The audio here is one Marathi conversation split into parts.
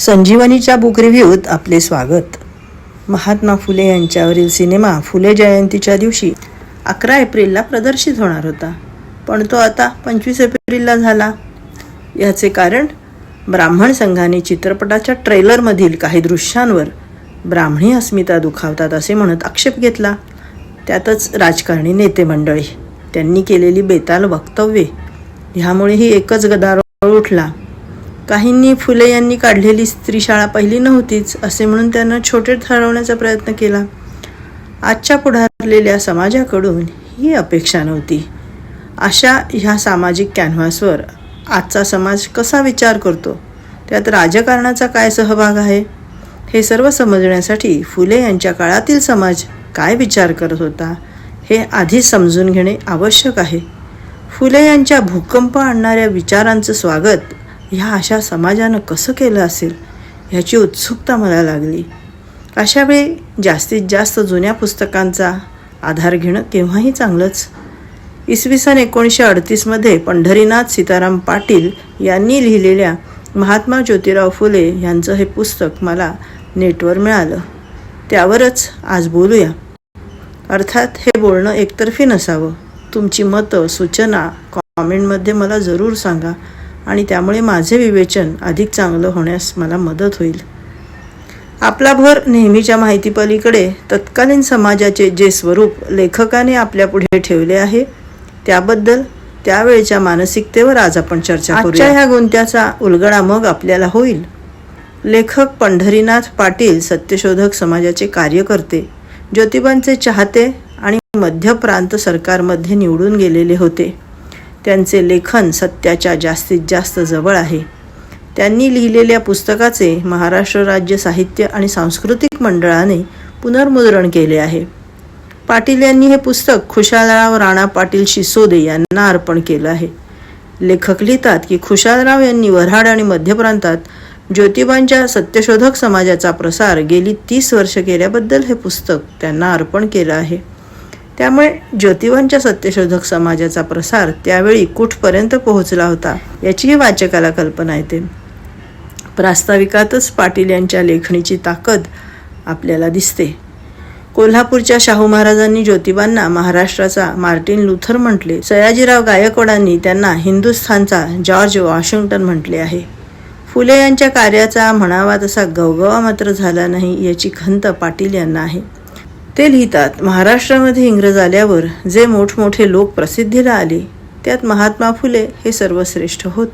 संजीवनीच्या बुक रिव्ह्यूत आपले स्वागत. महात्मा फुले यांच्यावरील सिनेमा फुले जयंतीच्या दिवशी अकरा एप्रिलला प्रदर्शित होणार होता. पण तो आता पंचवीस एप्रिलला झाला. याचे कारण ब्राह्मण संघाने चित्रपटाच्या ट्रेलरमधील काही दृश्यांवर ब्राह्मणी अस्मिता दुखावतात असे म्हणत आक्षेप घेतला. त्यातच राजकारणी नेते मंडळी त्यांनी केलेली बेताल वक्तव्ये ह्यामुळेही एकच गदारोळ उठला. काहींनी फुले यांनी काढलेली स्त्री शाळा पहिली नव्हतीच असे म्हणून त्यांना छोटे ठरवण्याचा प्रयत्न केला. आजच्या पुढारलेल्या समाजाकडून ही अपेक्षा नव्हती. अशा ह्या सामाजिक कॅनव्हासवर आजचा समाज कसा विचार करतो? त्यात राजकारणाचा काय सहभाग आहे? हे सर्व समजण्यासाठी फुले यांच्या काळातील समाज काय विचार करत होता हे आधी समजून घेणे आवश्यक आहे. फुले यांच्या भूकंप आणणाऱ्या विचारांचं स्वागत ह्या अशा समाजानं कसं केलं असेल ह्याची उत्सुकता मला लागली. अशा वेळी जास्तीत जास्त जुन्या पुस्तकांचा आधार घेणं केव्हाही चांगलंच. इसवी सन एकोणीसशे अडतीसमध्ये पंढरीनाथ सीताराम पाटील यांनी लिहिलेल्या महात्मा ज्योतिराव फुले यांचं हे पुस्तक मला नेटवर मिळालं. त्यावरच आज बोलूया. अर्थात हे बोलणं एकतर्फी नसावं. तुमची मतं सूचना कॉमेंटमध्ये मला जरूर सांगा. आणि त्यामुळे माझे विवेचन अधिक चांगलं होण्यास मला मदत होईल. आपला भर नेहमीच्या माहितीपलीकडे तत्कालीन समाजाचे जे स्वरूप लेखकाने आपल्या पुढे ठेवले आहे त्याबद्दल त्यावेळच्या मानसिकतेवर आज आपण चर्चा करूया. ह्या गुंत्याचा उलगडा मग आपल्याला होईल. लेखक पंढरीनाथ पाटील सत्यशोधक समाजाचे कार्यकर्ते ज्योतिबांचे चाहते आणि मध्य प्रांत सरकारमध्ये निवडून गेलेले होते. त्यांचे लेखन सत्याच्या जास्तीत जास्त जवळ आहे. त्यांनी लिहिलेल्या पुस्तकाचे महाराष्ट्र राज्य साहित्य आणि सांस्कृतिक मंडळाने पुनर्मुद्रण केले आहे. पाटील यांनी हे पुस्तक खुशालराव राणा पाटील शिसोदे यांना अर्पण केलं आहे. लेखक लिहितात की खुशालराव यांनी वऱ्हाड आणि मध्य प्रांतात ज्योतिबांच्या सत्यशोधक समाजाचा प्रसार गेली तीस वर्ष केल्याबद्दल हे पुस्तक त्यांना अर्पण केलं आहे. त्यामुळे ज्योतिबांच्या सत्यशोधक समाजाचा प्रसार त्यावेळी कुठपर्यंत पोहोचला होता याचीही वाचकाला कल्पना येते. प्रास्ताविकातच पाटील यांच्या लेखणीची ताकद आपल्याला दिसते. कोल्हापूरच्या शाहू महाराजांनी ज्योतिबांना महाराष्ट्राचा मार्टिन लुथर म्हटले. सयाजीराव गायकवाडांनी त्यांना हिंदुस्थानचा जॉर्ज वॉशिंग्टन म्हटले आहे. फुले यांच्या कार्याचा म्हणावा तसा गवगवा मात्र झाला नाही याची खंत पाटील यांना आहे. ते लिहितात महाराष्ट्रामध्ये इंग्रज आल्यावर जे मोठमोठे लोक प्रसिद्धीला आले त्यात महात्मा फुले हे सर्वश्रेष्ठ होत.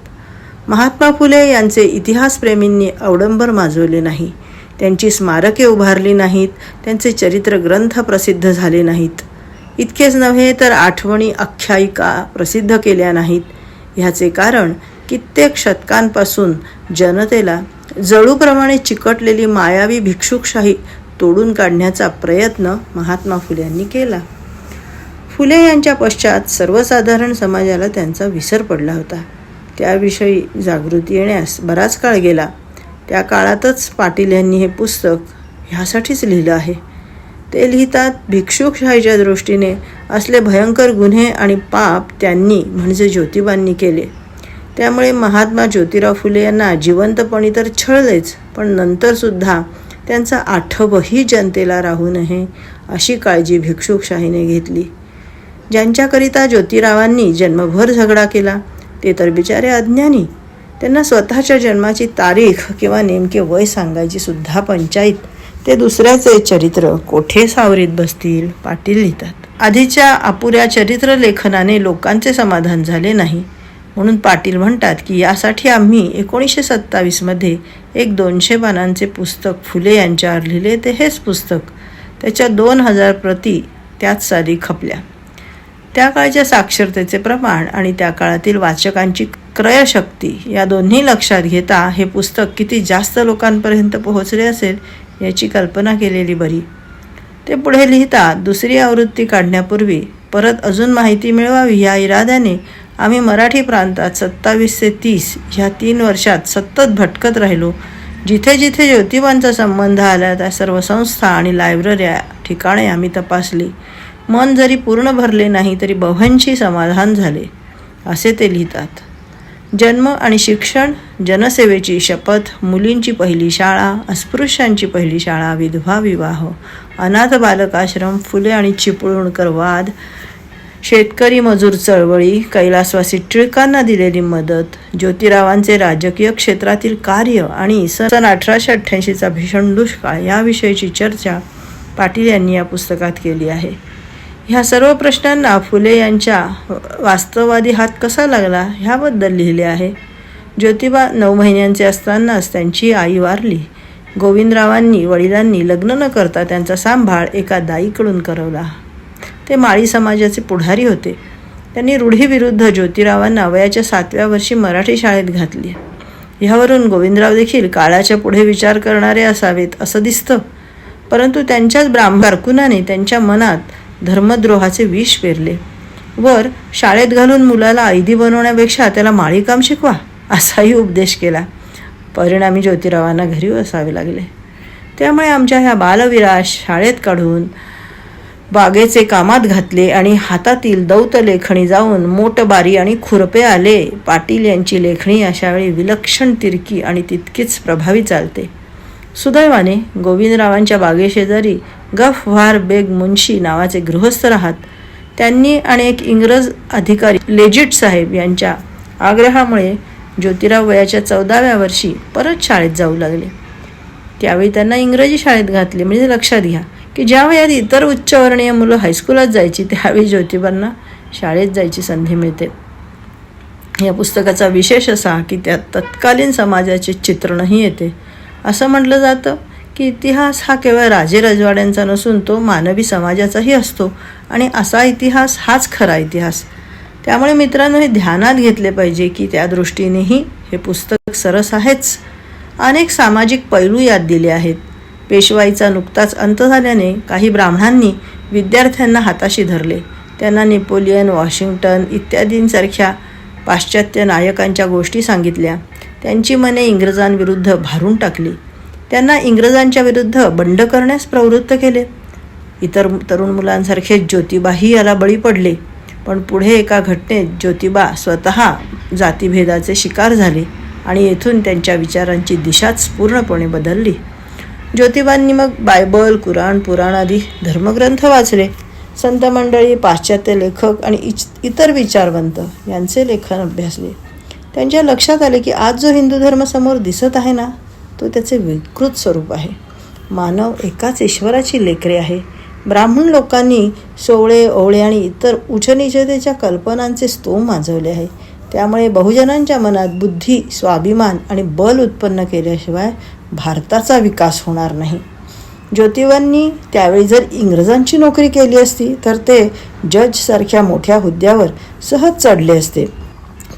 महात्मा फुले यांचे इतिहासप्रेमींनी अवडंबर माजवले नाही. त्यांची स्मारके उभारली नाहीत त्यांचे चरित्र ग्रंथ प्रसिद्ध झाले नाहीत. इतकेच नव्हे तर आठवणी आख्यायिका प्रसिद्ध केल्या नाहीत. ह्याचे कारण कित्येक शतकांपासून जनतेला जळूप्रमाणे चिकटलेली मायावी भिक्षुकशाही तोडून काढण्याचा प्रयत्न महात्मा फुले यांनी केला. फुले यांच्या पश्चात सर्वसाधारण समाजाला त्यांचा विसर पडला होता. त्याविषयी जागृती येण्यास बराच काळ गेला. त्या काळातच पाटील यांनी हे पुस्तक ह्यासाठीच लिहिलं आहे. ते लिहितात भिक्षुकशाहीच्या दृष्टीने असले भयंकर गुन्हे आणि पाप त्यांनी म्हणजे ज्योतिबांनी केले. त्यामुळे महात्मा ज्योतिराव फुले यांना जिवंतपणी तर छळलेच पण नंतरसुद्धा त्यांचा आठवही जनतेला राहू नये अशी काळजी भिक्षुकशाहीने घेतली. ज्यांच्याकरिता ज्योतिरावांनी जन्मभर झगडा केला ते तर बिचारे अज्ञानी. त्यांना स्वतःच्या जन्माची तारीख किंवा नेमके वय सांगायची सुद्धा पंचायत ते दुसऱ्याचे चरित्र कोठे सावरीत बसतील पाटील लिहितात. आधीच्या अपुऱ्या चरित्र लेखनाने लोकांचे समाधान झाले नाही. म्हणून पाटील म्हणतात की यासाठी आम्ही एकोणीसशे सत्तावीसमध्ये एक दोनशे पानांचे पुस्तक फुले यांच्यावर लिहिले ते हेच पुस्तक. त्याच्या दोन हजार प्रती त्याच साली खपल्या. त्या काळच्या साक्षरतेचे प्रमाण आणि त्या काळातील वाचकांची क्रयशक्ती या दोन्ही लक्षात घेता हे पुस्तक किती जास्त लोकांपर्यंत पोहोचले असेल याची कल्पना केलेली बरी. ते पुढे लिहिता दुसरी आवृत्ती काढण्यापूर्वी परत अजून माहिती मिळवावी या इराद्याने आम्ही मराठी प्रांतात सत्तावीस ते तीस ह्या तीन वर्षात सतत भटकत राहिलो. जिथे जिथे ज्योतिबांचा संबंध आला त्या सर्व संस्था आणि लायब्रऱ्या ठिकाणे आम्ही तपासली. मन जरी पूर्ण भरले नाही तरी बहुंशी समाधान झाले असे ते लिहितात. जन्म आणि शिक्षण जनसेवेची शपथ मुलींची पहिली शाळा अस्पृश्यांची पहिली शाळा विधवा विवाह अनाथ बालकाश्रम फुले आणि चिपळूणकर वाद शेतकरी मजूर चळवळी कैलासवासी टिळकांना दिलेली मदत ज्योतिरावांचे राजकीय क्षेत्रातील कार्य आणि सन अठराशे अठ्ठ्याऐंशीचा भीषण दुष्काळ याविषयीची चर्चा पाटील यांनी या पुस्तकात केली आहे. ह्या सर्व प्रश्नांना फुले यांच्या वास्तववादी हात कसा लागला ह्याबद्दल लिहिले आहे. ज्योतिबा नऊ महिन्यांचे असतानाच त्यांची आई वारली. गोविंदरावांनी वडिलांनी लग्न न करता त्यांचा सांभाळ एका दाईकडून करवला. ते माळी समाजाचे पुढारी होते. त्यांनी रूढीविरुद्ध ज्योतिरावांना वयाच्या सातव्या वर्षी मराठी शाळेत घातली. ह्यावरून गोविंदराव देखील काळाच्या पुढे विचार करणारे असावेत असं दिसतं. परंतु त्यांच्याच ब्राह्मण त्यांच्या मनात धर्मद्रोहाचे विष पेरले. वर शाळेत घालून मुलाला ऐदी बनवण्यापेक्षा त्याला माळीकाम शिकवा असाही उपदेश केला. परिणामी ज्योतिरावांना घरी असावे लागले. त्यामुळे आमच्या ह्या बालविरास शाळेत काढून बागेचे कामात घातले आणि हातातील दौत लेखणी जाऊन मोटबारी आणि खुरपे आले. पाटील यांची लेखणी अशावेळी विलक्षण तिरकी आणि तितकीच प्रभावी चालते. सुदैवाने गोविंदरावांच्या बागेशेजारी गफ वार बेग मुन्शी नावाचे गृहस्थ राहत. त्यांनी आणि एक इंग्रज अधिकारी लेजिट साहेब यांच्या आग्रहामुळे ज्योतिराव वयाच्या चौदाव्या वर्षी परत शाळेत जाऊ लागले. त्यावेळी त्यांना इंग्रजी शाळेत घातले. म्हणजे लक्षात घ्या. की ज्या वयात इतर उच्चवर्णीय मुलं हायस्कूलात जायची त्यावेळी ज्योतिबांना शाळेत जायची संधी मिळते. या पुस्तकाचा विशेष असा की त्यात तत्कालीन समाजाचे चित्रणही येते. असं म्हटलं जातं की इतिहास हा केवळ राजे रजवाड्यांचा नसून तो मानवी समाजाचाही असतो आणि असा इतिहास हाच खरा इतिहास. त्यामुळे मित्रांनो हे ध्यानात घेतले पाहिजे की त्या दृष्टीनेही हे पुस्तक सरस आहेच. अनेक सामाजिक पैलू यात दिले आहेत. पेशवाईचा नुकताच अंत झाल्याने काही ब्राह्मणांनी विद्यार्थ्यांना हाताशी धरले. त्यांना नेपोलियन वॉशिंग्टन इत्यादींसारख्या पाश्चात्य नायकांच्या गोष्टी सांगितल्या. त्यांची मने इंग्रजांविरुद्ध भारून टाकली. त्यांना इंग्रजांच्या विरुद्ध बंड करण्यास प्रवृत्त केले. इतर तरुण मुलांसारखे ज्योतिबाही याला बळी पडले. पण पुढे एका घटनेत ज्योतिबा स्वतः जातीभेदाचे शिकार झाले आणि येथून त्यांच्या विचारांची दिशाच पूर्णपणे बदलली. ज्योतिबांनी मग बायबल कुराण पुराण आदी धर्मग्रंथ वाचले. संत मंडळी पाश्चात्य लेखक आणि इच- इतर विचारवंत यांचे लेखन अभ्यासले. त्यांच्या लक्षात आले की आज जो हिंदू धर्म समोर दिसत आहे ना तो त्याचे विकृत स्वरूप आहे. मानव एकाच ईश्वराची लेकरे आहे. ब्राह्मण लोकांनी सोवळे ओवळे आणि इतर उच्चनीचतेच्या कल्पनांचे स्तोम माजवले आहे. त्यामुळे बहुजनांच्या मनात बुद्धी स्वाभिमान आणि बल उत्पन्न केल्याशिवाय भारताचा विकास होणार नाही. ज्योतिबांनी त्यावेळी जर इंग्रजांची नोकरी केली असती तर ते जजसारख्या मोठ्या हुद्द्यावर सहज चढले असते.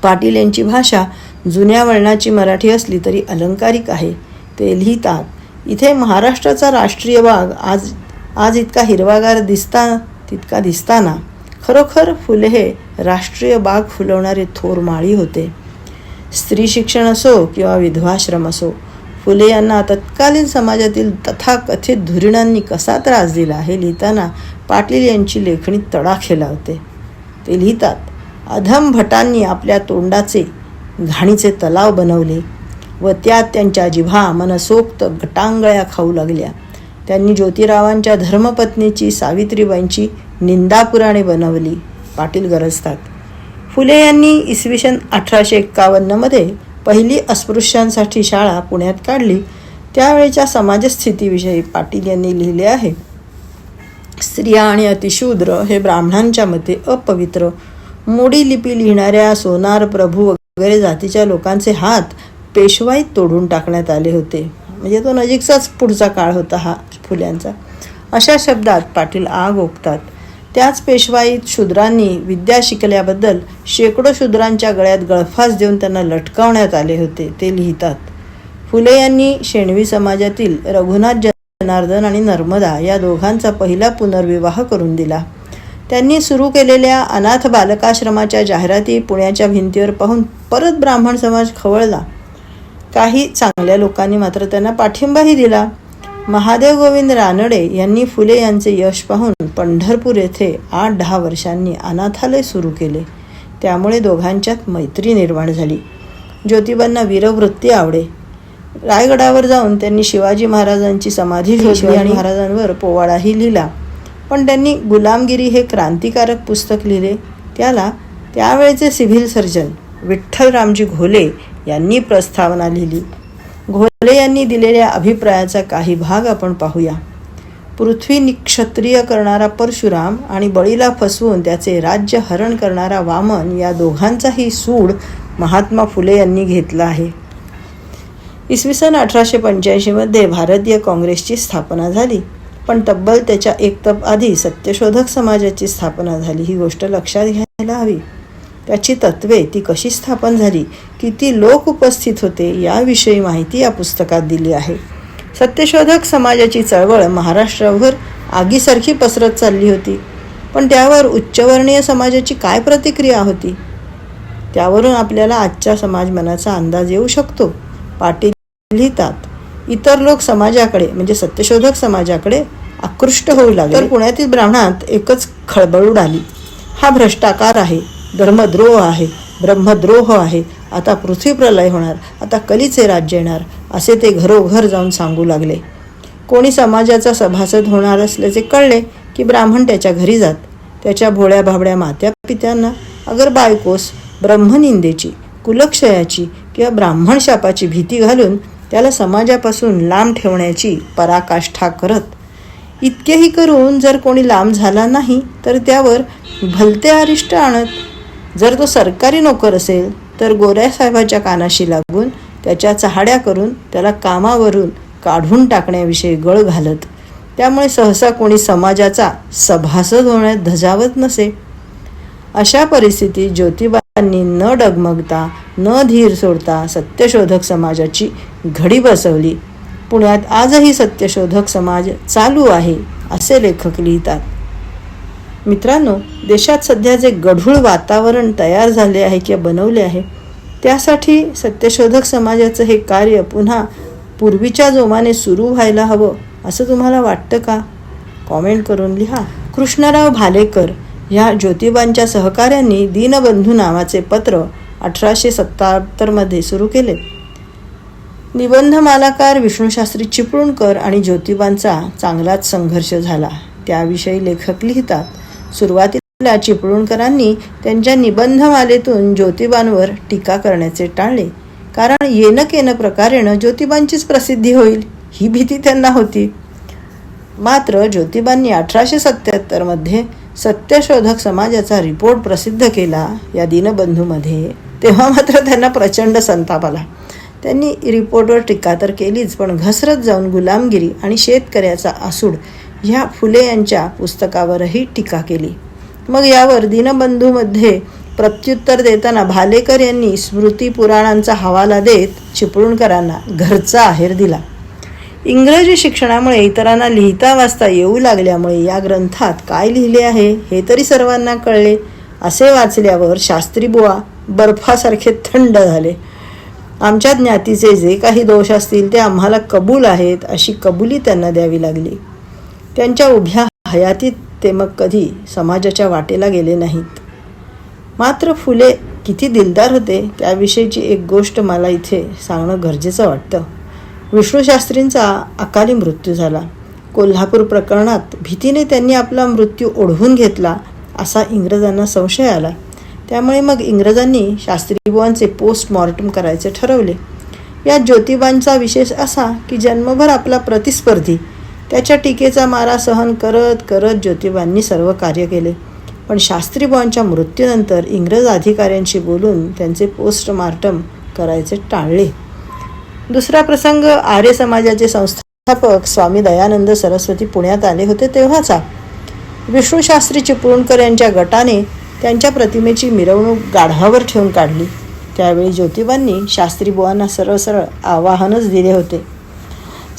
पाटील यांची भाषा जुन्या वळणाची मराठी असली तरी अलंकारिक आहे. ते लिहितात इथे महाराष्ट्राचा राष्ट्रीय भाग आज आज इतका हिरवागार दिसता तितका दिसताना. खरोखर फुले हे राष्ट्रीय बाग फुलवणारे थोर माळी होते. स्त्री शिक्षण असो किंवा विधवाश्रम असो फुले यांना तत्कालीन समाजातील तथाकथित धुरीणांनी कसा त्रास दिला हे लिहिताना पाटील यांची लेखणी तडाखे लावते. ते लिहितात अधम भटांनी आपल्या तोंडाचे घाणीचे तलाव बनवले व त्यात त्यांच्या जिव्हा मनसोक्त गटांगळ्या खाऊ लागल्या. त्यांनी ज्योतिरावांच्या धर्मपत्नीची सावित्रीबाईंची निंदापुराणे बनवली. पाटील गरजतात. फुले यांनी इसवी सन अठराशे एक्कावन्नमध्ये पहिली अस्पृश्यांसाठी शाळा पुण्यात काढली. त्यावेळेच्या समाजस्थितीविषयी पाटील यांनी लिहिले आहे. स्त्रिया आणि अतिशूद्र हे ब्राह्मणांच्या मते अपवित्र. मोडी लिपी लिहिणाऱ्या सोनार प्रभू वगैरे जातीच्या लोकांचे हात पेशवाईत तोडून टाकण्यात आले होते. म्हणजे तो नजीकचाच पुढचा काळ होता हा फुल्यांचा. अशा शब्दात पाटील आग ओकतात. त्याच पेशवाईत शूद्रांनी विद्या शिकल्याबद्दल शेकडो शूद्रांच्या गळ्यात गळफास देऊन त्यांना लटकावण्यात आले होते ते लिहितात. फुले यांनी शेणवी समाजातील रघुनाथ जनार्दन आणि नर्मदा या दोघांचा पहिला पुनर्विवाह करून दिला. त्यांनी सुरू केलेल्या अनाथ बालकाश्रमाच्या जाहिराती पुण्याच्या भिंतीवर पाहून परत ब्राह्मण समाज खवळला. काही चांगल्या लोकांनी मात्र त्यांना पाठिंबाही दिला. महादेव गोविंद रानडे यांनी फुले यांचे यश पाहून पंढरपूर येथे आठ दहा वर्षांनी अनाथालय सुरू केले. त्यामुळे दोघांच्यात मैत्री निर्माण झाली. ज्योतिबांना वीरवृत्ती आवडे. रायगडावर जाऊन त्यांनी शिवाजी महाराजांची समाधी शोधली आणि महाराजांवर पोवाडाही लिहिला. पण त्यांनी गुलामगिरी हे क्रांतिकारक पुस्तक लिहिले. त्याला त्यावेळचे सिव्हिल सर्जन विठ्ठलरामजी घोले यांनी प्रस्तावना लिहिली. घोले यांनी दिलेल्या अभिप्रायाचा काही भाग आपण पाहूया. पृथ्वी निक्षत्रिय करणारा परशुराम आणि बळीला फसवून त्याचे राज्य हरण करणारा वामन या दोघांचाही सूड महात्मा फुले यांनी घेतला आहे. इसवी सन अठराशे पंच्याऐंशीमध्ये भारतीय काँग्रेसची स्थापना झाली. पण तब्बल त्याच्या एक तप आधी सत्यशोधक समाजाची स्थापना झाली. ही गोष्ट लक्षात घ्यायला हवी. त्याची तत्वे ती कशी स्थापन झाली किती लोक उपस्थित होते याविषयी माहिती या पुस्तकात दिली आहे. सत्यशोधक समाजाची चळवळ महाराष्ट्रभर आगीसारखी पसरत चालली होती. पण त्यावर उच्चवर्णीय समाजाची काय प्रतिक्रिया होती? त्यावरून आपल्याला आजच्या समाज मनाचा अंदाज येऊ शकतो. पाटील लिहितात इतर लोक समाजाकडे म्हणजे सत्यशोधक समाजाकडे आकृष्ट होऊ लागले. तर पुण्यातील ब्राह्मणात एकच खळबळ उडाली हा भ्रष्टाकार आहे. धर्मद्रोह आहे ब्रह्मद्रोह आहे आता पृथ्वी प्रलय होणार आता कलीचे राज्य येणार असे ते घरोघर जाऊन सांगू लागले. कोणी समाजाचा सभासद होणार असल्याचे कळले की ब्राह्मण त्याच्या घरी जात त्याच्या भोळ्या भाबड्या मात्या पित्यांना अगर बायकोस ब्रह्मनिंदेची कुलक्षयाची किंवा ब्राह्मण शापाची भीती घालून त्याला समाजापासून लांब ठेवण्याची पराकाष्ठा करत इतकेही करून जर कोणी लांब झाला नाही तर त्यावर भलते अरिष्ट आणत जर तो सरकारी नोकर असेल तर गोऱ्यासाहेबाच्या कानाशी लागून त्याच्या चहाड्या करून त्याला कामावरून काढून टाकण्याविषयी गळ घालत. त्यामुळे सहसा कोणी समाजाचा सभासद होण्यात धजावत नसे. अशा परिस्थितीत ज्योतिबांनी न डगमगता न धीर सोडता सत्यशोधक समाजाची घडी बसवली. पुण्यात आजही सत्यशोधक समाज चालू आहे असे लेखक लिहितात. मित्रांनो देशात सध्या जे गढूळ वातावरण तयार झाले आहे किंवा बनवले आहे त्यासाठी सत्यशोधक समाजाचं हे कार्य पुन्हा पूर्वीच्या जोमाने सुरू व्हायला हवं असं तुम्हाला वाटतं का? कॉमेंट करून लिहा. कृष्णराव भालेकर ह्या ज्योतिबांच्या सहकाऱ्यांनी दीनबंधू नावाचे पत्र अठराशे सत्ताहत्तरमध्ये सुरू केले. निबंधमालाकार विष्णूशास्त्री चिपळूणकर आणि ज्योतिबांचा चांगलाच संघर्ष झाला. त्याविषयी लेखक लिहितात सुरुवातीला चिपळूणकरांनी त्यांच्या निबंधमालेतून ज्योतिबांवर टीका करण्याचे टाळले. कारण येन केन प्रकारेनं ज्योतिबांचीच प्रसिद्धी होईल ही भीती त्यांना होती. मात्र ज्योतिबांनी अठराशे सत्याहत्तरमध्ये सत्यशोधक समाजाचा रिपोर्ट प्रसिद्ध केला या दिनबंधूमध्ये तेव्हा मात्र त्यांना प्रचंड संताप आला. त्यांनी रिपोर्टवर टीका तर केलीच पण घसरत जाऊन गुलामगिरी आणि शेतकऱ्याचा आसूड ह्या फुले यांच्या पुस्तकावरही टीका केली. मग यावर दिनबंधूमध्ये प्रत्युत्तर देताना भालेकर यांनी स्मृती पुराणांचा हवाला देत चिपळूणकरांना घरचा आहेर दिला. इंग्रजी शिक्षणामुळे इतरांना लिहिता वाचता येऊ लागल्यामुळे या ग्रंथात काय लिहिले आहे हे तरी सर्वांना कळले असे वाचल्यावर शास्त्री बुवा बर्फासारखे थंड झाले. आमच्या ज्ञातीचे जे काही दोष असतील ते आम्हाला कबूल आहेत अशी कबुली त्यांना द्यावी लागली. त्यांच्या उभ्या हयातीत ते मग कधी समाजाच्या वाटेला गेले नाहीत. मात्र फुले किती दिलदार होते त्याविषयीची एक गोष्ट मला इथे सांगणं गरजेचं वाटतं. विष्णूशास्त्रींचा अकाली मृत्यू झाला. कोल्हापूर प्रकरणात भीतीने त्यांनी आपला मृत्यू ओढवून घेतला असा इंग्रजांना संशय आला. त्यामुळे मग इंग्रजांनी शास्त्रीबुवांचे पोस्टमॉर्टम करायचे ठरवले. या ज्योतिबांचा विशेष असा की जन्मभर आपला प्रतिस्पर्धी त्याच्या टीकेचा मारा सहन करत करत ज्योतिबांनी सर्व कार्य केले. पण शास्त्रीबुवांच्या मृत्यूनंतर इंग्रज अधिकाऱ्यांशी बोलून त्यांचे पोस्टमार्टम करायचे टाळले. दुसरा प्रसंग आर्य समाजाचे संस्थापक स्वामी दयानंद सरस्वती पुण्यात आले होते तेव्हाचा. विष्णूशास्त्री चिपळूणकर यांच्या गटाने त्यांच्या प्रतिमेची मिरवणूक गाढवावर ठेवून काढली. त्यावेळी ज्योतिबांनी शास्त्री बुवांना सरळ सरळ आवाहनच दिले होते.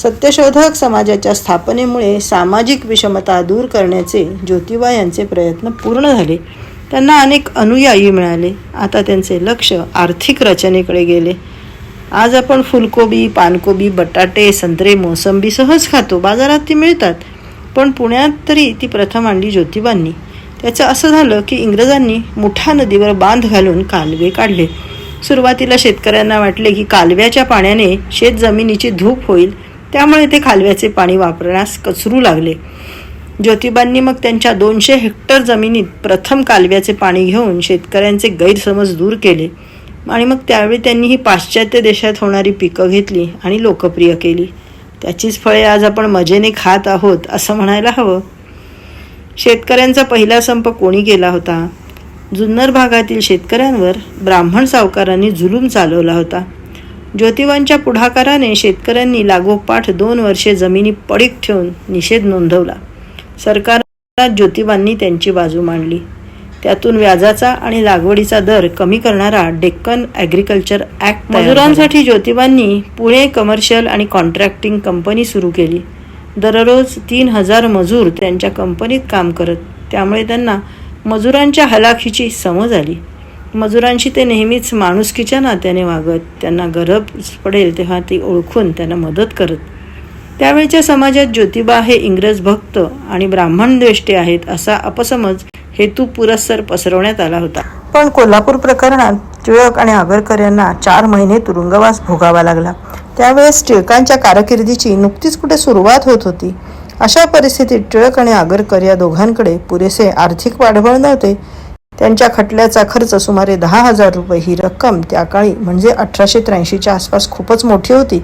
सत्यशोधक समाजाच्या स्थापनेमुळे सामाजिक विषमता दूर करण्याचे ज्योतिबा यांचे प्रयत्न पूर्ण झाले. त्यांना अनेक अनुयायी मिळाले. आता त्यांचे लक्ष आर्थिक रचनेकडे गेले. आज आपण फुलकोबी पानकोबी बटाटे संत्रे मोसंबी सहज खातो. बाजारात ती मिळतात. पण पुण्यात तरी ती प्रथम आणली ज्योतिबांनी. त्याचं असं झालं की इंग्रजांनी मुठा नदीवर बांध घालून कालवे काढले. सुरुवातीला शेतकऱ्यांना वाटले की कालव्याच्या पाण्याने शेतजमिनीची धूप होईल. त्यामुळे ते कालव्याचे पाणी वापरण्यास कचरू लागले. ज्योतिबांनी मग त्यांच्या दोनशे हेक्टर जमिनीत प्रथम कालव्याचे पाणी घेऊन शेतकऱ्यांचे गैरसमज दूर केले आणि मग त्यावेळी त्यांनी ही पाश्चात्य देशात होणारी पिकं घेतली आणि लोकप्रिय केली. त्याचीच फळे आज आपण मजेने खात आहोत असं म्हणायला हवं. शेतकऱ्यांचा पहिला संप कोणी केला होता? जुन्नर भागातील शेतकऱ्यांवर ब्राह्मण सावकारांनी जुलूम चालवला होता. ज्योतिबांच्या पुढाकाराने शेतकऱ्यांनी लागोपाठ दोन वर्षे जमिनी पडीक ठेवून निषेध नोंदवला. सरकारात ज्योतिबांनी त्यांची बाजू मांडली. त्यातून व्याजाचा आणि लागवडीचा दर कमी करणारा डेक्कन ॲग्रिकल्चर ॲक्ट मजुरांसाठी ज्योतिबांनी पुणे कमर्शियल आणि कॉन्ट्रॅक्टिंग कंपनी सुरू केली. दररोज तीन हजार मजूर त्यांच्या कंपनीत काम करत त्यामुळे त्यांना मजुरांच्या हलाखीची समज आली. मजुरांशी ते नेहमीच माणुसकीच्या नात्याने वागत त्यांना गरज पडेल तेव्हा ती ओळखून त्यांना मदत करत. त्यावेळच्या समाजात ज्योतिबा हे इंग्रज भक्त आणि ब्राह्मण द्वेष्टे आहेत असा अपसमज हेतू पुरस्सर पसरवण्यात आला होता. पण कोल्हापूर प्रकरणात टिळक आणि आगरकर यांना चार महिने तुरुंगवास भोगावा लागला. त्यावेळेस टिळकांच्या कारकिर्दीची नुकतीच कुठे सुरुवात होत होती? अशा परिस्थितीत टिळक आणि आगरकर या दोघांकडे पुरेसे आर्थिक पाठबळ नव्हते. त्यांच्या खटल्याचा खर्च सुमारे दहा हजार रुपये ही रक्कम त्या काळी म्हणजे अठराशे त्र्याऐंशीच्या आसपास खूपच मोठी होती.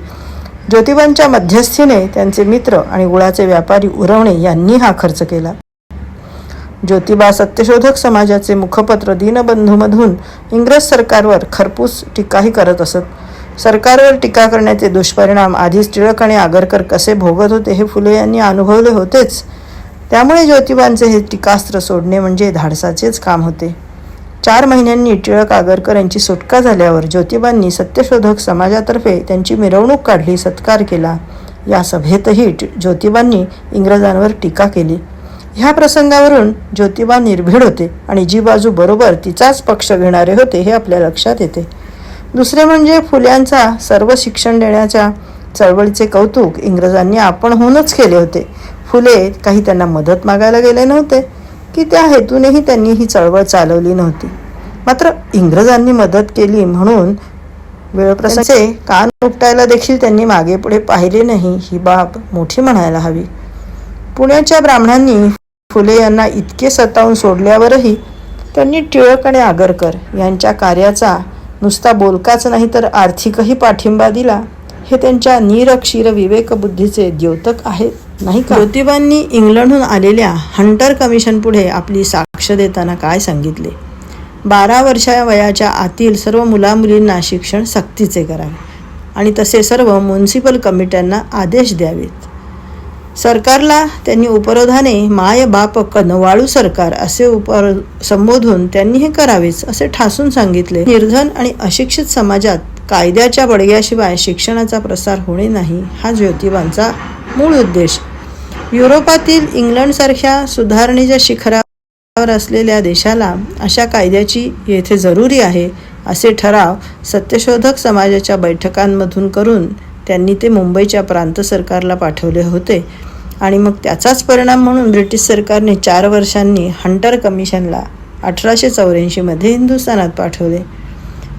ज्योतिबांच्या मध्यस्थीने त्यांचे मित्र आणि गुळाचे व्यापारी उरवणे यांनी हा खर्च केला. ज्योतिबा सत्यशोधक समाजाचे मुखपत्र दीनबंधूमधून इंग्रज सरकारवर खरपूस टीकाही करत असत. सरकारवर टीका करण्याचे दुष्परिणाम आधीच टिळक आणि आगरकर कसे भोगत होते हे फुले यांनी अनुभवले होतेच. त्यामुळे ज्योतिबांचे हे टीकास्त्र सोडणे म्हणजे धाडसाचेच काम होते. चार महिन्यांनी टिळक आगरकर यांची सुटका झाल्यावर ज्योतिबांनी सत्यशोधक समाजातर्फे त्यांची मिरवणूक काढली सत्कार केला. या सभेतही ज्योतिबांनी इंग्रजांवर टीका केली. ह्या प्रसंगावरून ज्योतिबा निर्भीड होते आणि जी बाजू बरोबर तिचाच पक्ष घेणारे होते हे आपल्या लक्षात येते. दुसरे म्हणजे फुल्यांचा सर्व शिक्षण देण्याच्या चळवळीचे कौतुक इंग्रजांनी आपणहूनच केले होते. फुले काही त्यांना मदत मागायला गेले नव्हते. की त्या हेतूनेही त्यांनी ही चळवळ चालवली नव्हती. मात्र इंग्रजांनी मदत केली म्हणून वेळप्रसंगाचे कान उपटायला देखील त्यांनी मागे पुढे पाहिले नाही ही बाब मोठी म्हणायला हवी. पुण्याच्या ब्राह्मणांनी फुले यांना इतके सतावून सोडल्यावरही त्यांनी टिळक आणि आगरकर यांच्या कार्याचा नुसता बोलकाच नाही तर आर्थिकही पाठिंबा दिला. हे त्यांच्या निरक्षीर विवेकबुद्धीचे द्योतक आहेत नाही का? ज्योतिबांनी इंग्लंडहून आलेल्या हंटर कमिशन पुढे आपली साक्ष देताना काय सांगितले? बारा वर्षा वयाच्या आतील सर्व मुलामुलींना शिक्षण सक्तीचे करावे आणि तसे सर्व म्युन्सिपल कमिट्यांना आदेश द्यावेत. सरकारला त्यांनी उपरोधाने माय बाप कनवाळू सरकार असे उपर संबोधून त्यांनी हे करावेच असे ठासून सांगितले. निर्धन आणि अशिक्षित समाजात कायद्याच्या बडग्याशिवाय शिक्षणाचा प्रसार होणे नाही हा ज्योतिबांचा मूळ उद्देश. युरोपातील इंग्लंडसारख्या सुधारणेच्या शिखरावर असलेल्या देशाला अशा कायद्याची येथे जरुरी आहे असे ठराव सत्यशोधक समाजाच्या बैठकांमधून करून त्यांनी ते मुंबईच्या प्रांत सरकारला पाठवले होते. आणि मग त्याचाच परिणाम म्हणून ब्रिटिश सरकारने चार वर्षांनी हंटर कमिशनला अठराशे चौऱ्याऐंशीमध्ये हिंदुस्थानात पाठवले.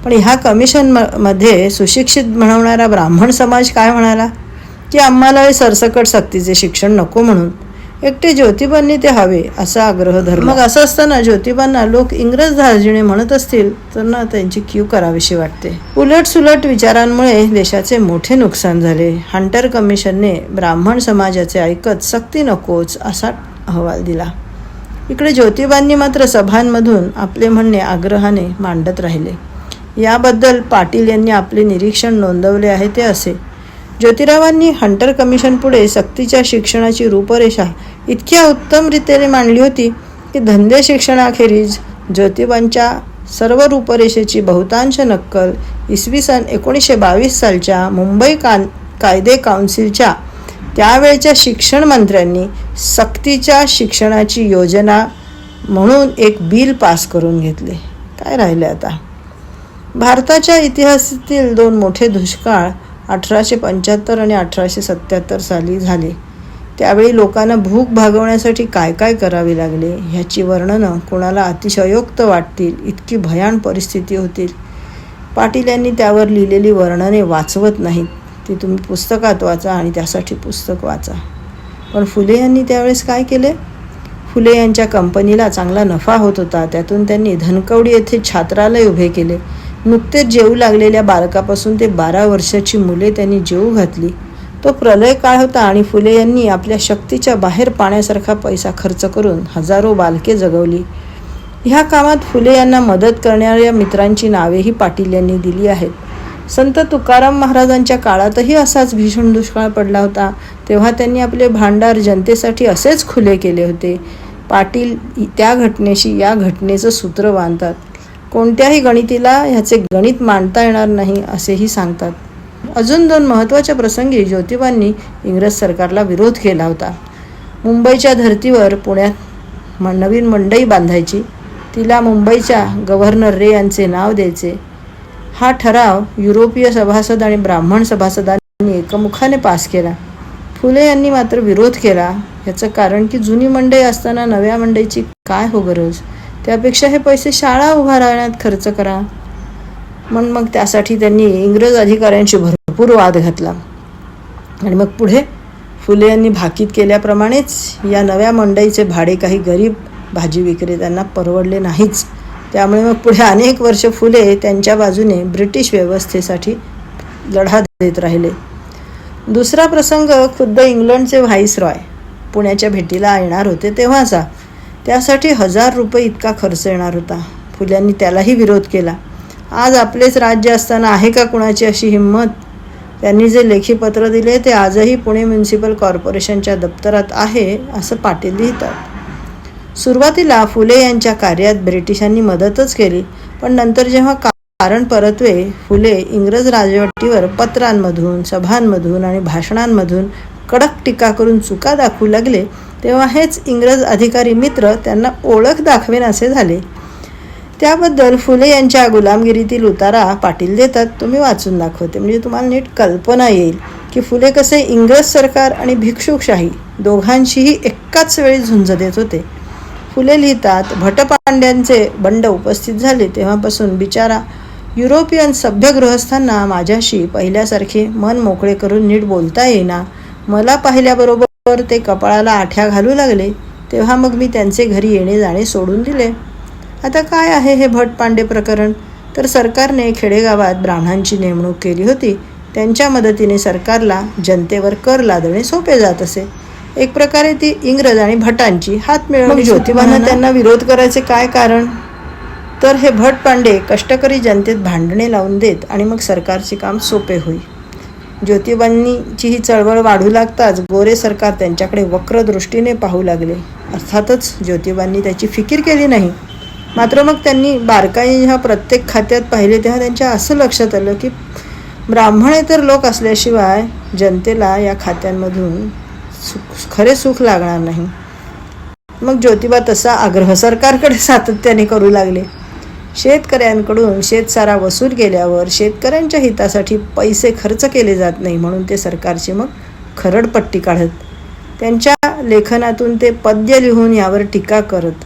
पण ह्या कमिशन म- मध्ये सुशिक्षित म्हणवणारा ब्राह्मण समाज काय म्हणाला? की आम्हाला हे सरसकट सक्तीचे शिक्षण नको म्हणून. एकटे ज्योतिबांनी ते हवे असा आग्रह धरला. मग असं असताना ज्योतिबांना लोक इंग्रज धार्जिणे म्हणत असतील तर ना त्यांची क्यू करावीशी वाटते. उलट सुलट विचारांमुळे देशाचे मोठे नुकसान झाले. हंटर कमिशनने ब्राह्मण समाजाचे ऐकत सक्ती नकोच असा अहवाल दिला. इकडे ज्योतिबांनी मात्र सभांमधून आपले म्हणणे आग्रहाने मांडत राहिले. याबद्दल पाटील यांनी आपले निरीक्षण नोंदवले आहे ते असे. ज्योतिरावांनी हंटर कमिशन पुढे सक्तीच्या शिक्षणाची रूपरेषा इतक्या उत्तम रीतीने मांडली होती की धंदे शिक्षणाखेरीज ज्योतिबांच्या सर्व रूपरेषेची बहुतांश नक्कल इसवी सन एकोणीसशे बावीस सालच्या मुंबई कान कायदे काउन्सिलच्या त्यावेळच्या शिक्षण मंत्र्यांनी सक्तीच्या शिक्षणाची योजना म्हणून एक बिल पास करून घेतले. काय राहिले आता? भारताच्या इतिहासातील दोन मोठे दुष्काळ अठराशे पंच्याहत्तर आणि अठराशे सत्याहत्तर साली झाले. त्यावेळी लोकांना भूक भागवण्यासाठी काय काय करावे लागले ह्याची वर्णनं कोणाला अतिशयोक्त वाटतील इतकी भयान परिस्थिती होतील. पाटील यांनी त्यावर लिहिलेली वर्णने वाचवत नाहीत. ती तुम्ही पुस्तकात वाचा आणि त्यासाठी पुस्तक वाचा. पण फुले यांनी त्यावेळेस काय केले? फुले यांच्या कंपनीला चांगला नफा होत होता. त्यातून त्यांनी धनकवडी येथे छात्रालय उभे केले. नुकतेच जेवू लागलेल्या बालकापासून ते बारा वर्षाची मुले त्यांनी जेवू घातली. तो प्रलय काळ होता आणि फुले यांनी आपल्या शक्तीच्या बाहेर पाण्यासारखा पैसा खर्च करून हजारो बालके जगवली. ह्या कामात फुले यांना मदत करणाऱ्या मित्रांची नावेही पाटील यांनी दिली आहेत. संत तुकाराम महाराजांच्या काळातही असाच भीषण दुष्काळ पडला होता. तेव्हा त्यांनी आपले भांडार जनतेसाठी असेच खुले केले होते. पाटील त्या घटनेशी या घटनेचं सूत्र बांधतात. कोणत्याही गणितीला ह्याचे गणित मांडता येणार नाही असेही सांगतात. अजून दोन महत्त्वाच्या प्रसंगी ज्योतिबांनी इंग्रज सरकारला विरोध केला होता. मुंबईच्या धर्तीवर पुण्यात नवीन मंडई बांधायची. तिला मुंबईच्या गव्हर्नर रे यांचे नाव द्यायचे. हा ठराव युरोपीय सभासद आणि ब्राह्मण सभासदांनी एकमुखाने पास केला. फुले यांनी मात्र विरोध केला. याचं कारण की जुनी मंडई असताना नव्या मंडईची काय हो गरज? त्यापेक्षा हे पैसे शाळा उभा राहण्यात खर्च करा. मग मग त्यासाठी त्यांनी इंग्रज अधिकाऱ्यांशी भरपूर वाद घातला. आणि मग पुढे फुले यांनी भाकीत केल्याप्रमाणेच या नव्या मंडईचे भाडे काही गरीब भाजी विक्रेत्यांना परवडले नाहीच. त्यामुळे मग पुढे अनेक वर्ष फुले त्यांच्या बाजूने ब्रिटिश व्यवस्थेसाठी लढा देत राहिले. दुसरा प्रसंग खुद्द इंग्लंडचे व्हाईसरॉय. पुण्याच्या भेटीला येणार होते तेव्हाचा. त्यासाठी हजार रुपये इतका खर्च येणार होता. फुल्यांनी त्यालाही विरोध केला. आज आपलेच राज्य असताना आहे का कुणाची अशी हिंमत? त्यांनी जे लेखी पत्र दिले ते आजही पुणे म्युन्सिपल कॉर्पोरेशनच्या दप्तरात आहे असं पाटील लिहितात. सुरुवातीला फुले यांच्या कार्यात ब्रिटिशांनी मदतच केली पण नंतर जेव्हा का- कारण परतवे फुले इंग्रज राजवटीवर पत्रांमधून सभांमधून आणि भाषणांमधून कडक टीका करून चुका दाखवू लागले तेव्हा हेच इंग्रज अधिकारी मित्र त्यांना ओळख दाखवेन असे झाले. त्याबद्दल फुले यांच्या गुलामगिरीतील उतारा पाटील देतात. तुम्ही वाचून दाखवते. म्हणजे तुम्हाला नीट कल्पना येईल की फुले कसे इंग्रज सरकार आणि भिक्षुकशाही दोघांशीही एकाच वेळी झुंज देत होते. फुले लिहितात भटपांड्यांचे बंड उपस्थित झाले. तेव्हापासून बिचारा युरोपियन सभ्य गृहस्थांना माझ्याशी पहिल्यासारखे मन मोकळे करून नीट बोलता येईना. मला पाहिल्याबरोबर ते कपाळाला आठ्या घालू लागले तेव्हा मग मी त्यांचे घरी येणे जाणे सोडून दिले. आता काय आहे हे भट पांडे प्रकरण? तर सरकारने खेडेगावात ब्राह्मणांची नेमणूक केली होती. त्यांच्या मदतीने सरकारला जनतेवर कर लादणे सोपे जात असे. एक प्रकारे ती इंग्रज आणि भटांची हात मिळवणी ज्योतिबांना त्यांना विरोध करायचे काय कारण? तर हे भट पांडे कष्टकरी जनतेत भांडणे लावून देत आणि मग सरकारचे काम सोपे होई ज्योतिबांनीची ही चळवळ वाढू लागताच गोरे सरकार त्यांच्याकडे वक्र दृष्टीने पाहू लागले. अर्थातच ज्योतिबांनी त्याची फिकीर केली नाही. मात्र मग त्यांनी बारकाई ह्या प्रत्येक खात्यात पाहिले तेव्हा त्यांच्या असं लक्षात आलं की ब्राह्मणेतर लोक असल्याशिवाय जनतेला या खात्यांमधून सुख खरे सुख लागणार नाही. मग ज्योतिबा तसा आग्रह सरकारकडे सातत्याने करू लागले. शेतकऱ्यांकडून शेतसारा वसूल केल्यावर शेतकऱ्यांच्या हितासाठी पैसे खर्च केले जात नाही म्हणून ते सरकारची मग खरडपट्टी काढत. त्यांच्या लेखनातून ते पद्य लिहून यावर टीका करत.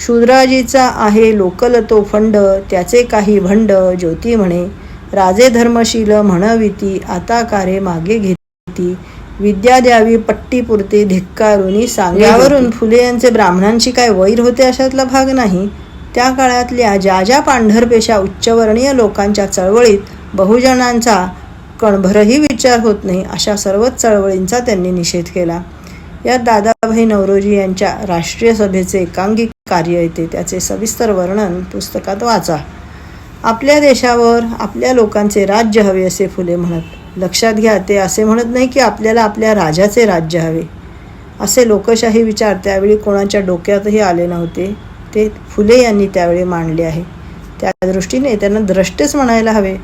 शूद्राजीचा आहे लोकल तो फंड त्याचे काही भंड ज्योती म्हणे. राजे धर्मशील म्हणविती आता कारे मागे घेती. विद्या द्यावी पट्टी पुरते धिक्कारुनी. सांग यावरून फुले यांचे ब्राह्मणांशी काय वैर होते अशातला भाग नाही. त्या काळातल्या ज्या ज्या पांढरपेशा उच्चवर्णीय लोकांच्या चळवळीत बहुजनांचा कणभरही विचार होत नाही अशा सर्वच चळवळींचा त्यांनी निषेध केला. यात दादाभाई नवरोजी यांच्या राष्ट्रीय सभेचे एकांगिक कार्य येते त्याचे सविस्तर वर्णन पुस्तकात वाचा. आपल्या देशावर आपल्या लोकांचे राज्य हवे असे फुले म्हणत लक्षात घ्या ते असे म्हणत नाही की आपल्याला आपल्या राजाचे राज्य हवे. असे लोकशाही विचार त्यावेळी कोणाच्या डोक्यातही आले नव्हते. ते फुले यांनी त्यावेळी मांडले आहे. त्या दृष्टीने त्यांना द्रष्टेच म्हणायला हवे.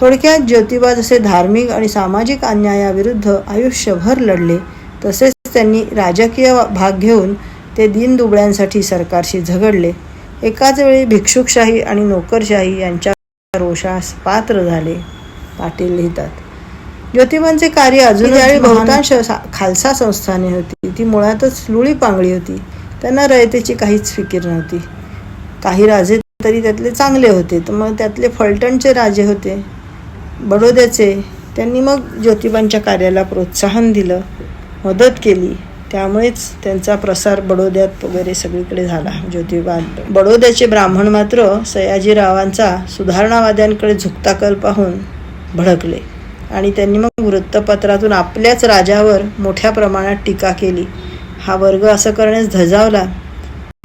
थोडक्यात ज्योतिबा जसे धार्मिक आणि सामाजिक अन्यायाविरुद्ध आयुष्यभर लढले तसेच त्यांनी राजकीय भाग घेऊन ते दीनदुबळ्यांसाठी सरकारशी झगडले. एकाच वेळी भिक्षुकशाही आणि नोकरशाही यांच्या रोषास पात्र झाले पाटील लिहितात. ज्योतिबांचे कार्य अजून बहुतांश खालसा संस्थाने होती. ती मुळातच लुळी पांगळी होती. त्यांना रयतेची काहीच फिकीर नव्हती. काही राजे तरी त्यातले चांगले होते तर मग त्यातले फलटणचे राजे होते बडोद्याचे. त्यांनी मग ज्योतिबांच्या कार्याला प्रोत्साहन दिलं मदत केली. त्यामुळेच त्यांचा प्रसार बडोद्यात वगैरे सगळीकडे झाला. ज्योतिबा बडोद्याचे ब्राह्मण मात्र सयाजीरावांचा सुधारणावाद्यांकडे झुकता कल पाहून भडकले. आणि त्यांनी मग वृत्तपत्रातून आपल्याच राजावर मोठ्या प्रमाणात टीका केली. हा वर्ग असं करण्यास धजावला.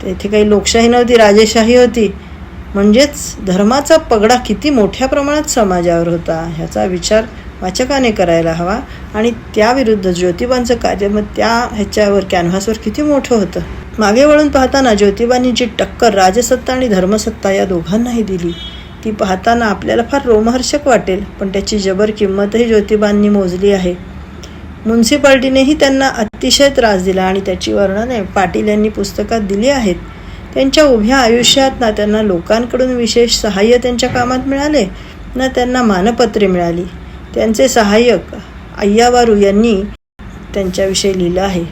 तेथे काही लोकशाही नव्हती राजेशाही होती. म्हणजेच धर्माचा पगडा किती मोठ्या प्रमाणात समाजावर होता ह्याचा विचार वाचकाने करायला हवा आणि त्याविरुद्ध ज्योतिबांचं कार्य मग त्या ह्याच्यावर कॅनव्हासवर किती मोठं होतं? मागे वळून पाहताना ज्योतिबांनी जी टक्कर राजसत्ता आणि धर्मसत्ता या दोघांनाही दिली. ती पाहताना आपल्याला फार रोमहर्षक वाटेल पण त्याची जबर किंमतही ज्योतिबांनी मोजली आहे. म्युन्सिपाल्टीनेही त्यांना अतिशय त्रास दिला आणि त्याची वर्णने पाटील यांनी पुस्तकात दिली आहेत. त्यांच्या उभ्या आयुष्यात ना त्यांना लोकांकडून विशेष सहाय्य त्यांच्या कामात मिळाले ना त्यांना मानपत्रे मिळाली. त्यांचे सहाय्यक अय्यावारू यांनी त्यांच्याविषयी लिहिलं आहे.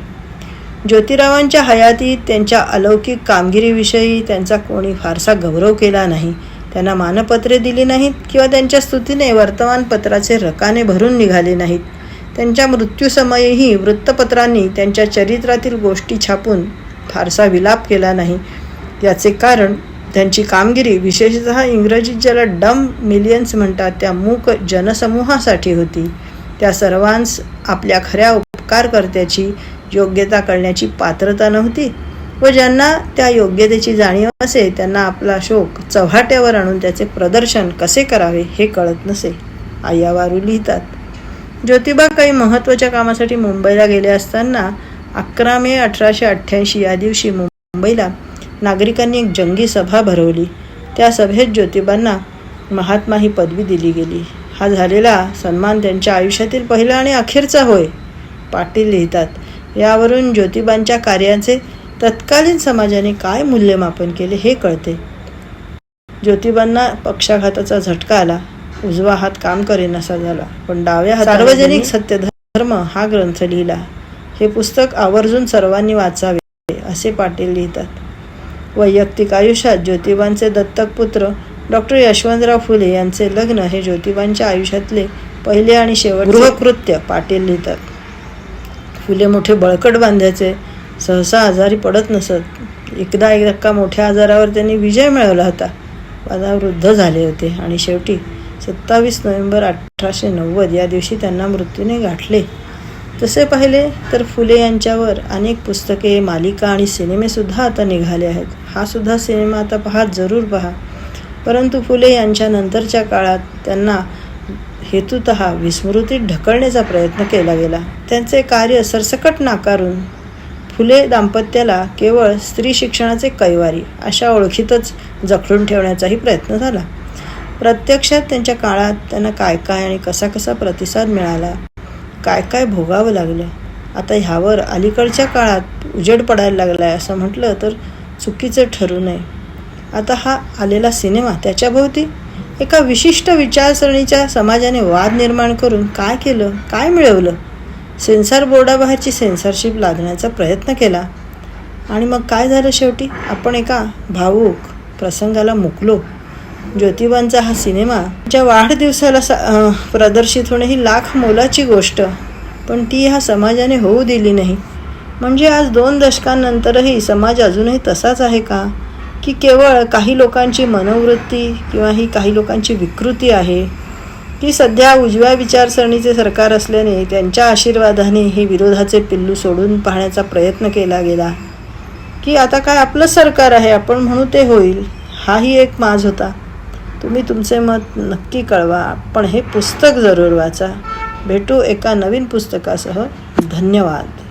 ज्योतिरावांच्या हयातीत त्यांच्या अलौकिक कामगिरीविषयी त्यांचा कोणी फारसा गौरव केला नाही. त्यांना मानपत्रे दिली नाहीत किंवा त्यांच्या स्तुतीने वर्तमानपत्राचे रकाने भरून निघाले नाहीत. त्यांच्या मृत्यूसमयीही वृत्तपत्रांनी त्यांच्या चरित्रातील गोष्टी छापून फारसा विलाप केला नाही. याचे कारण त्यांची कामगिरी विशेषतः इंग्रजीत ज्याला डम मिलियन्स म्हणतात त्या मूक जनसमूहासाठी होती. त्या सर्वांस आपल्या खऱ्या उपकारकर्त्याची योग्यता करण्याची पात्रता नव्हती व ज्यांना त्या योग्यतेची जाणीव असे त्यांना आपला शोक चव्हाट्यावर आणून त्याचे प्रदर्शन कसे करावे हे कळत नसे. आयावारू लिहितात. ज्योतिबा काही महत्त्वाच्या कामासाठी मुंबईला गेले असताना अकरा मे अठराशे अठ्ठ्याऐंशी या दिवशी मुंबईला नागरिकांनी एक जंगी सभा भरवली. त्या सभेत ज्योतिबांना महात्मा ही पदवी दिली गेली. हा झालेला सन्मान त्यांच्या आयुष्यातील पहिला आणि अखेरचा होय पाटील लिहितात. यावरून ज्योतिबांच्या कार्याचे तत्कालीन समाजाने काय मूल्यमापन केले हे कळते. ज्योतिबांना पक्षाघाताचा झटका आला. उजवा हात काम करेनासा झाला. पण डाव्या हात सार्वजनिक सत्यधर्म हा ग्रंथ लिहिला. हे पुस्तक आवर्जून सर्वांनी वाचावे असे पाटील लिहितात. वैयक्तिक आयुष्यात ज्योतिबांचे दत्तक पुत्र डॉक्टर यशवंतराव फुले यांचे लग्न हे ज्योतिबांच्या आयुष्यातले पहिले आणि शेवट गृहकृत्य. पाटील लिहितात. फुले मोठे बळकट बांधायचे सहसा आजारी पडत नसत. एकदा एका मोठ्या आजारावर त्यांनी विजय मिळवला होता. वृद्ध झाले होते आणि शेवटी सत्तावीस नोव्हेंबर अठराशे नव्वद या दिवशी त्यांना मृत्यूने गाठले. तसे पाहिले तर फुले यांच्यावर अनेक पुस्तके मालिका आणि सिनेमेसुद्धा आता निघाले आहेत. हा सुद्धा सिनेमा आता पहा जरूर पहा. परंतु फुले यांच्या नंतरच्या काळात त्यांना हेतुत विस्मृतीत ढकलण्याचा प्रयत्न केला गेला. त्यांचे कार्य सरसकट नाकारून फुले दाम्पत्याला केवळ स्त्री शिक्षणाचे कैवारी अशा ओळखीतच जखडून ठेवण्याचाही प्रयत्न झाला. प्रत्यक्षात त्यांच्या काळात त्यांना काय काय आणि कसा कसा प्रतिसाद मिळाला काय काय भोगावं लागलं आता ह्यावर अलीकडच्या काळात उजेड पडायला लागला आहे असं म्हटलं तर चुकीचं ठरू नये. आता हा आलेला सिनेमा त्याच्याभोवती एका विशिष्ट विचारसरणीच्या समाजाने वाद निर्माण करून काय केलं काय मिळवलं? सेन्सॉर बोर्डाबाहेरची सेन्सॉरशिप लादण्याचा प्रयत्न केला. आणि मग काय झालं शेवटी? आपण एका भावूक प्रसंगाला मुकलो. ज्योतिबांचा हा सिनेमा ज्या वाढदिवसाला सा प्रदर्शित होणे ही लाख मोलाची गोष्ट. पण ती ह्या समाजाने होऊ दिली नाही. म्हणजे आज दोन दशकांनंतरही समाज अजूनही तसाच आहे का? की केवळ काही लोकांची मनोवृत्ती किंवा ही काही लोकांची विकृती आहे? की सध्या उजव्या विचारसरणीचे सरकार असल्याने त्यांच्या आशीर्वादाने हे विरोधाचे पिल्लू सोडून पाहण्याचा प्रयत्न केला गेला. की आता काय आपलं सरकार आहे आपण म्हणू ते होईल. हाही एक माज होता. तुम्ही तुमचे मत नक्की कळवा. पण हे पुस्तक जरूर वाचा. भेटू एका नवीन पुस्तकासह. धन्यवाद.